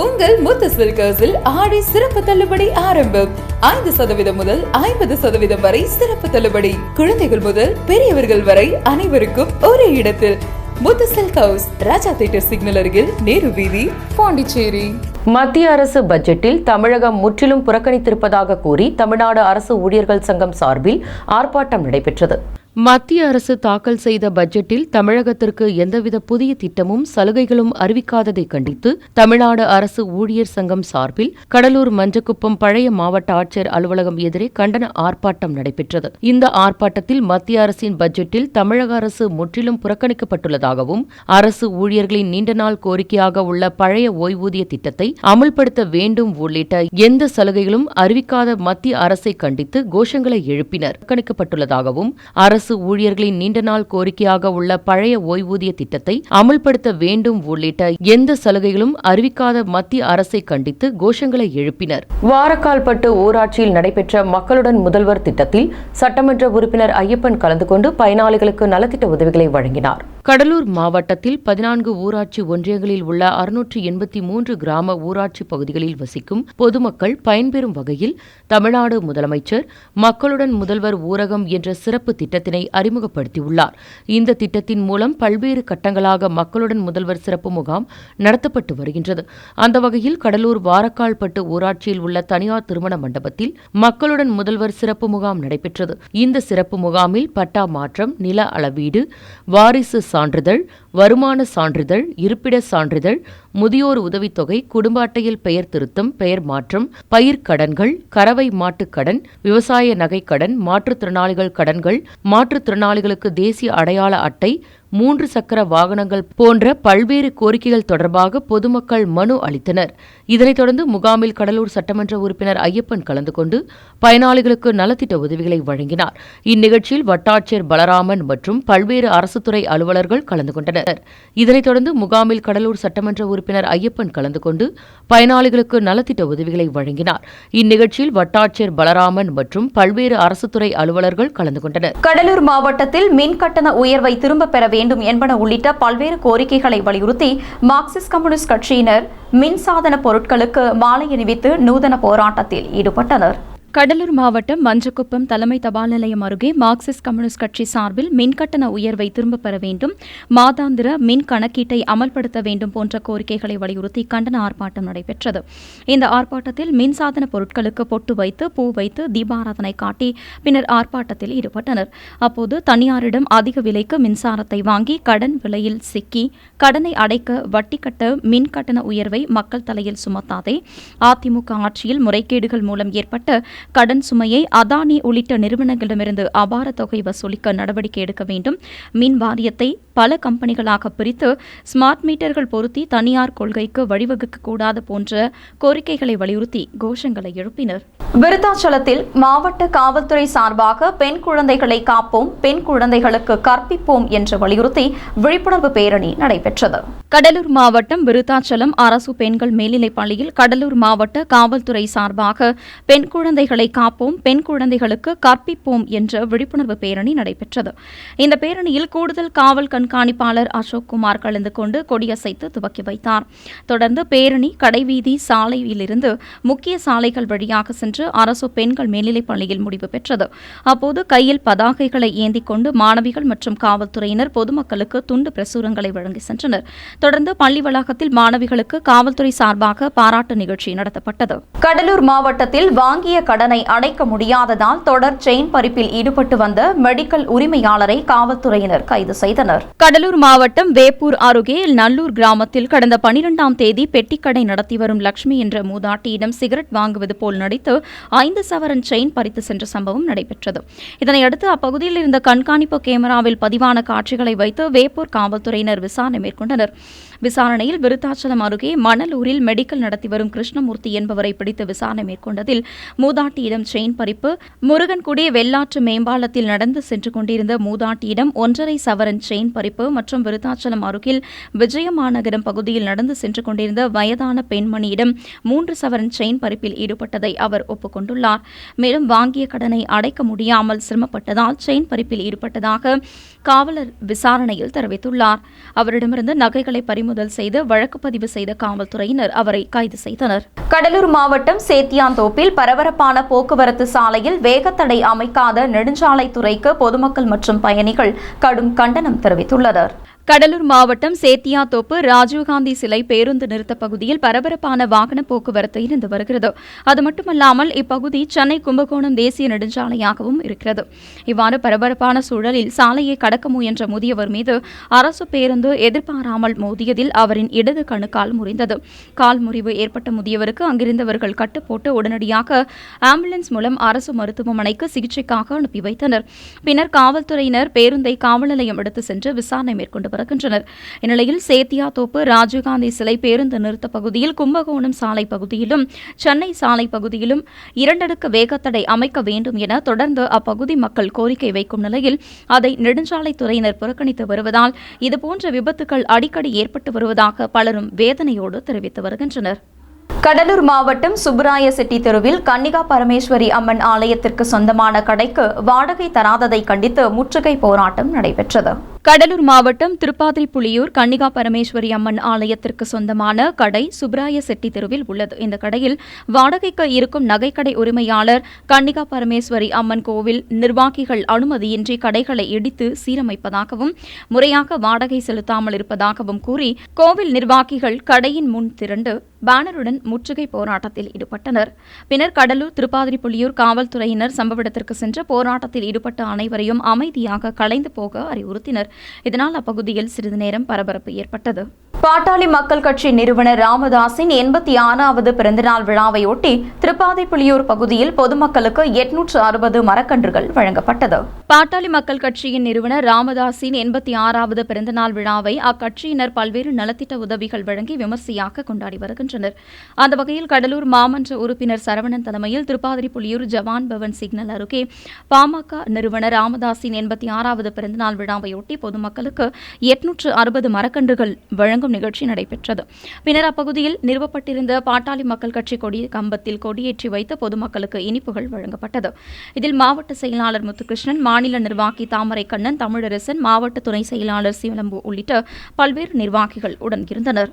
உங்கள் முத்து சில்கர்ஸில் ஆடி சிறப்பு தள்ளுபடி ஆரம்பம். ஐந்து சதவீதம் முதல் ஐம்பது சதவீதம் வரை சிறப்பு தள்ளுபடி. குழந்தைகள் முதல் பெரியவர்கள் வரை அனைவருக்கும் ஒரே இடத்தில். Muthu silk house Raja theatre signal அருகில் நேரு வீதி பாண்டிச்சேரி. மத்திய அரசு பட்ஜெட்டில் தமிழகம் முற்றிலும் புறக்கணித்திருப்பதாக கூறி தமிழ்நாடு அரசு ஊழியர்கள் சங்கம் சார்பில் ஆர்ப்பாட்டம் நடைபெற்றது. மத்திய அரசு தாக்கல் செய்த பட்ஜெட்டில் தமிழகத்திற்கு எந்தவித புதிய திட்டமும் சலுகைகளும் அறிவிக்காததை கண்டித்து தமிழ்நாடு அரசு ஊழியர் சங்கம் சார்பில் கடலூர் மஞ்சக்குப்பம் பழைய மாவட்ட ஆட்சியர் அலுவலகம் எதிரே கண்டன ஆர்ப்பாட்டம் நடைபெற்றது. இந்த ஆர்ப்பாட்டத்தில் மத்திய அரசின் பட்ஜெட்டில் தமிழக அரசு முற்றிலும் புறக்கணிக்கப்பட்டுள்ளதாகவும் அரசு ஊழியர்களின் நீண்ட நாள் கோரிக்கையாக உள்ள பழைய ஓய்வூதிய திட்டத்தை அமல்படுத்த வேண்டும் உள்ளிட்ட எந்த சலுகைகளும் அறிவிக்காத மத்திய அரசை கண்டித்து கோஷங்களை எழுப்பினர். புறக்கணிக்கப்பட்டுள்ளதாகவும் அரசு ஊழியர்களின் நீண்ட நாள் கோரிக்கையாக உள்ள பழைய ஓய்வூதிய திட்டத்தை அமல்படுத்த வேண்டும் உள்ளிட்ட எந்த சலுகைகளும் அறிவிக்காத மத்திய அரசை கண்டித்து கோஷங்களை எழுப்பினர். வாரக்கால்பட்டு ஊராட்சியில் நடைபெற்ற மக்களுடன் முதல்வர் திட்டத்தில் சட்டமன்ற உறுப்பினர் ஐயப்பன் கலந்து கொண்டு பயனாளிகளுக்கு நலத்திட்ட உதவிகளை வழங்கினார். கடலூர் மாவட்டத்தில் பதினான்கு ஊராட்சி ஒன்றியங்களில் உள்ள அறுநூற்று எண்பத்தி மூன்று கிராம ஊராட்சி பகுதிகளில் வசிக்கும் பொதுமக்கள் பயன்பெறும் வகையில் தமிழ்நாடு முதலமைச்சர் மக்களுடன் முதல்வர் ஊரகம் என்ற சிறப்பு திட்டத்தினை அறிமுகப்படுத்தியுள்ளார். இந்த திட்டத்தின் மூலம் பல்வேறு கட்டங்களாக மக்களுடன் முதல்வர் சிறப்பு முகாம் நடத்தப்பட்டு வருகின்றது. அந்த வகையில் கடலூர் வாரக்கால்பட்டு ஊராட்சியில் உள்ள தனியார் திருமண மண்டபத்தில் மக்களுடன் முதல்வர் சிறப்பு முகாம் நடைபெற்றது. இந்த சிறப்பு முகாமில் பட்டா மாற்றம் நில அளவீடு வாரிசு சான்றிதழ் வருமான சான்றிதழ் இருப்பிட சான்றிதழ் முதியோர் உதவித்தொகை குடும்ப அட்டையில் பெயர் திருத்தம் பெயர் மாற்றம் பயிர்க்கடன்கள் கறவை மாட்டுக்கடன் விவசாய நகைக்கடன் மாற்றுத்திறனாளிகள் கடன்கள் மாற்றுத்திறனாளிகளுக்கு தேசிய அடையாள அட்டை மூன்று சக்கர வாகனங்கள் போன்ற பல்வேறு கோரிக்கைகள் தொடர்பாக பொதுமக்கள் மனு அளித்தனர். இதனைத் தொடர்ந்து முகாமில் கடலூர் சட்டமன்ற உறுப்பினர் ஐயப்பன் கலந்து கொண்டு பயனாளிகளுக்கு நலத்திட்ட உதவிகளை வழங்கினார். இந்நிகழ்ச்சியில் வட்டாட்சியர் பலராமன் மற்றும் பல்வேறு அரசு துறை அலுவலர்கள் கலந்து கொண்டனர். இதனைத் தொடர்ந்து முகாமில் கடலூர் சட்டமன்ற உறுப்பினர் ஐயப்பன் கலந்து கொண்டு பயனாளிகளுக்கு நலத்திட்ட உதவிகளை வழங்கினார். இந்நிகழ்ச்சியில் வட்டாட்சியர் பலராமன் மற்றும் பல்வேறு அரசு துறை அலுவலர்கள் கலந்து கொண்டனர். கடலூர் மாவட்டத்தில் மின் கட்டண உயர்வை திரும்பப் பெற வேண்டும் என்பன உள்ளிட்ட பல்வேறு கோரிக்கைகளை வலியுறுத்தி மார்க்சிஸ்ட் கம்யூனிஸ்ட் கட்சியினர் மின்சாதன பொருட்களுக்கு மாலை அணிவித்து நூதன போராட்டத்தில் ஈடுபட்டனர். கடலூர் மாவட்டம் மஞ்சக்குப்பம் தலைமை தபால் நிலையம் அருகே மார்க்சிஸ்ட் கம்யூனிஸ்ட் கட்சி சார்பில் மின்கட்டண உயர்வை திரும்பப் பெற வேண்டும் மாதாந்திர மின் கணக்கீட்டை அமல்படுத்த வேண்டும் போன்ற கோரிக்கைகளை வலியுறுத்தி கண்டன ஆர்ப்பாட்டம் நடைபெற்றது. இந்த ஆர்ப்பாட்டத்தில் மின்சாதன பொருட்களுக்கு பொட்டு வைத்து பூ வைத்து தீபாராதனை காட்டி பின்னர் ஆர்ப்பாட்டத்தில் ஈடுபட்டனர். அப்போது தனியாரிடம் அதிக விலைக்கு மின்சாரத்தை வாங்கி கடன் விலையில் சிக்கி கடனை அடைக்க வட்டி கட்ட மின் கட்டண உயர்வை மக்கள் தலையில் சுமத்தாதே அதிமுக ஆட்சியில் முறைகேடுகள் மூலம் ஏற்பட்ட கடன் சுமையை அதானி உள்ளிட்ட நிறுவனங்களிடமிருந்து அபார தொகை வசூலிக்க நடவடிக்கை எடுக்க வேண்டும். மின் வாரியத்தை பல கம்பெனிகளாக பிரித்து ஸ்மார்ட் மீட்டர்கள் பொருத்தி தனியார் கொள்கைக்கு வழிவகுக்க கூடாது போன்ற கோரிக்கைகளை வலியுறுத்தி கோஷங்களை எழுப்பினர். விருத்தாச்சலத்தில் மாவட்ட காவல்துறை சார்பாக பெண் குழந்தைகளை காப்போம் பெண் குழந்தைகளுக்கு கற்பிப்போம் என்று வலியுறுத்தி விழிப்புணர்வு பேரணி நடைபெற்றது. கடலூர் மாவட்டம் விருத்தாச்சலம் அரசு பெண்கள் மேல்நிலைப் பள்ளியில் கடலூர் மாவட்ட காவல்துறை சார்பாக பெண் குழந்தைகளை காப்போம் பெண் குழந்தைகளுக்கு கற்பிப்போம் என்ற விழிப்புணர்வு பேரணி நடைபெற்றது. இந்த பேரணியில் கூடுதல் காவல் கண்காணிப்பாளர் அசோக் குமார் கலந்து கொண்டு கொடியசைத்து துவக்கி வைத்தார். தொடர்ந்து பேரணி கடைவீதி சாலையிலிருந்து முக்கிய சாலைகள் வழியாக சென்று அரசு பெண்கள் மேல்நிலைப் பள்ளியில் முடிவு பெற்றது. அப்போது கையில் பதாகைகளை ஏந்தி கொண்டு மாணவிகள் மற்றும் காவல்துறையினர் பொதுமக்களுக்கு துண்டு பிரசுரங்களை வழங்கி சென்றனர். தொடர்ந்து பள்ளி வளாகத்தில் மாணவிகளுக்கு காவல்துறை சார்பாக பாராட்டு நிகழ்ச்சி நடத்தப்பட்டது. கடலூர் மாவட்டத்தில் வாங்கிய கடனை அடைக்க முடியாததால் தொடர் செயின் பறிப்பில் ஈடுபட்டு வந்த மெடிக்கல் உரிமையாளரை காவல்துறையினர் கைது செய்தனர். கடலூர் மாவட்டம் வேப்பூர் அருகே நல்லூர் கிராமத்தில் கடந்த பனிரெண்டாம் தேதி பெட்டிக்கடை நடத்தி வரும் லட்சுமி என்ற மூதாட்டியிடம் சிகரெட் வாங்குவது போல் நடித்து ஐந்து சவரன் செயின் பறித்து சென்ற சம்பவம் நடைபெற்றது. இதனையடுத்து அப்பகுதியில் இருந்த கண்காணிப்பு கேமராவில் பதிவான காட்சிகளை வைத்து வேப்பூர் காவல்துறையினர் விசாரணை மேற்கொண்டனர். விசாரணையில் விருத்தாச்சலம் அருகே மணலூரில் மெடிக்கல் நடத்தி வரும் கிருஷ்ணமூர்த்தி என்பவரை பிடித்து விசாரணை மேற்கொண்டதில் மூதாட்டியிடம் செயின் பறிப்பு முருகன்குடி வெள்ளாற்று மேம்பாலத்தில் நடந்து சென்று கொண்டிருந்த மூதாட்டியிடம் ஒன்றரை சவரன் செயின் பறிப்பு மற்றும் விருத்தாச்சலம் அருகில் விஜயமாநகரம் பகுதியில் நடந்து சென்று கொண்டிருந்த வயதான பெண்மணியிடம் மூன்று சவரன் செயின் பறிப்பில் ஈடுபட்டதை அவர் ஒப்புக்கொண்டுள்ளார். மேலும் வாங்கிய கடனை அடைக்க முடியாமல் சிரமப்பட்டதால் செயின் பறிப்பில் ஈடுபட்டதாக காவலர் விசாரணையில் தெரிவித்துள்ளார். அவரிடமிருந்து நகைகளை பறிமுதல் பறிமுதல் செய்து வழக்கு பதிவு செய்த காவல்துறையினர் அவரை கைது செய்தனர். கடலூர் மாவட்டம் சேத்தியாந்தோப்பில் பரபரப்பான போக்குவரத்து சாலையில் வேகத்தடை அமைக்காத நெடுஞ்சாலைத்துறைக்கு பொதுமக்கள் மற்றும் பயணிகள் கடும் கண்டனம் தெரிவித்துள்ளனர். கடலூர் மாவட்டம் சேத்தியாத்தோப்பு ராஜீவ்காந்தி சிலை பேருந்து நிறுத்த பகுதியில் பரபரப்பான வாகன போக்குவரத்து இருந்து வருகிறது. அது மட்டுமல்லாமல் இப்பகுதி சென்னை கும்பகோணம் தேசிய நெடுஞ்சாலையாகவும் இருக்கிறது. இவ்வாறு பரபரப்பான சூழலில் சாலையை கடக்க முயன்ற முதியவர் மீது அரசு பேருந்து எதிர்பாராமல் மோதியதில் அவரின் இடது கணு கால் முறிந்தது. கால் முறிவு ஏற்பட்ட முதியவருக்கு அங்கிருந்தவர்கள் கட்டுப்போட்டு உடனடியாக ஆம்புலன்ஸ் மூலம் அரசு மருத்துவமனைக்கு சிகிச்சைக்காக அனுப்பி வைத்தனர். பின்னர் காவல்துறையினர் பேருந்தை காவல் நிலையம் எடுத்து சென்று விசாரணை மேற்கொண்டு வருகின்றனர் இந்நிலையில் சேத்தியாத்தோப்பு ராஜீவ்காந்தி சிலை பேருந்து நிறுத்த பகுதியில் கும்பகோணம் சாலை பகுதியிலும் சென்னை சாலை பகுதியிலும் இரண்டடுக்கு வேகத்தடை அமைக்க வேண்டும் என தொடர்ந்து அப்பகுதி மக்கள் கோரிக்கை வைக்கும் நிலையில் அதை நெடுஞ்சாலைத்துறையினர் புறக்கணித்து வருவதால் இதுபோன்ற விபத்துகள் அடிக்கடி ஏற்பட்டு வருவதாக பலரும் வேதனையோடு தெரிவித்து வருகின்றனர். கடலூர் மாவட்டம் சுப்பராய செட்டி தெருவில் கன்னிகா பரமேஸ்வரி அம்மன் ஆலயத்திற்கு சொந்தமான கடைக்கு வாடகை தராததை கண்டித்து முற்றுகை போராட்டம் நடைபெற்றது. கடலூர் மாவட்டம் திருப்பாதிரிப்புலியூர் கன்னிகா பரமேஸ்வரி அம்மன் ஆலயத்திற்கு சொந்தமான கடை சுப்ராய செட்டி தெருவில் உள்ளது. இந்த கடையில் வாடகைக்கு இருக்கும் நகைக்கடை உரிமையாளர் கன்னிகா பரமேஸ்வரி அம்மன் கோவில் நிர்வாகிகள் அனுமதியின்றி கடைகளை இடித்து சீரமைப்பதாகவும் முறையாக வாடகை செலுத்தாமல் இருப்பதாகவும் கூறி கோவில் நிர்வாகிகள் கடையின் முன் திரண்டு பேனருடன் முற்றுகை போராட்டத்தில் ஈடுபட்டனர். பின்னர் கடலூர் திருப்பாதிரிப்புலியூர் காவல்துறையினர் சம்பவ இடத்திற்கு சென்று போராட்டத்தில் ஈடுபட்ட அனைவரையும் அமைதியாக கலைந்து போக அறிவுறுத்தினர். இதனால் அப்பகுதியில் சிறிது நேரம் பரபரப்பு ஏற்பட்டது. பாட்டாளி மக்கள் கட்சி நிறுவனர் ராமதாஸின் எண்பத்தி ஆறாவது பிறந்தநாள் விழாவையொட்டி திருப்பாதைப்புலியூர் பகுதியில் பொதுமக்களுக்கு எட்நூற்று அறுபது மரக்கன்றுகள் வழங்கப்பட்டது. பாட்டாளி மக்கள் கட்சியின் நிறுவனர் ராமதாஸின் எண்பத்தி ஆறாவது பிறந்தநாள் விழாவை அக்கட்சியினர் பல்வேறு நலத்திட்ட உதவிகள் வழங்கி விமர்சையாக கொண்டாடி வருகின்றனர். வருகின்றனர். அந்த வகையில் கடலூர் மாமன்ற உறுப்பினர் சரவணன் தலைமையில் திருப்பாதிரிப்புலியூர் ஜவான் பவன் சிக்னல் அருகே பாமக நிறுவனர் ராமதாசின் எண்பத்தி ஆறாவது பிறந்தநாள் விழாவையொட்டி பொதுமக்களுக்கு எட்நூற்று அறுபது மரக்கன்றுகள் வழங்கும் நிகழ்ச்சி நடைபெற்றது. பின்னர் அப்பகுதியில் நிறுவப்பட்டிருந்த பாட்டாளி மக்கள் கட்சி கொடி கம்பத்தில் கொடியேற்றி வைத்து பொதுமக்களுக்கு இனிப்புகள் வழங்கப்பட்டது. இதில் மாவட்ட செயலாளர் முத்துகிருஷ்ணன் மாநில நிர்வாகி தாமரை கண்ணன் தமிழரசன் மாவட்ட துணை செயலாளர் சிவலம்பு உள்ளிட்ட பல்வேறு நிர்வாகிகள் உடன் இருந்தனர்.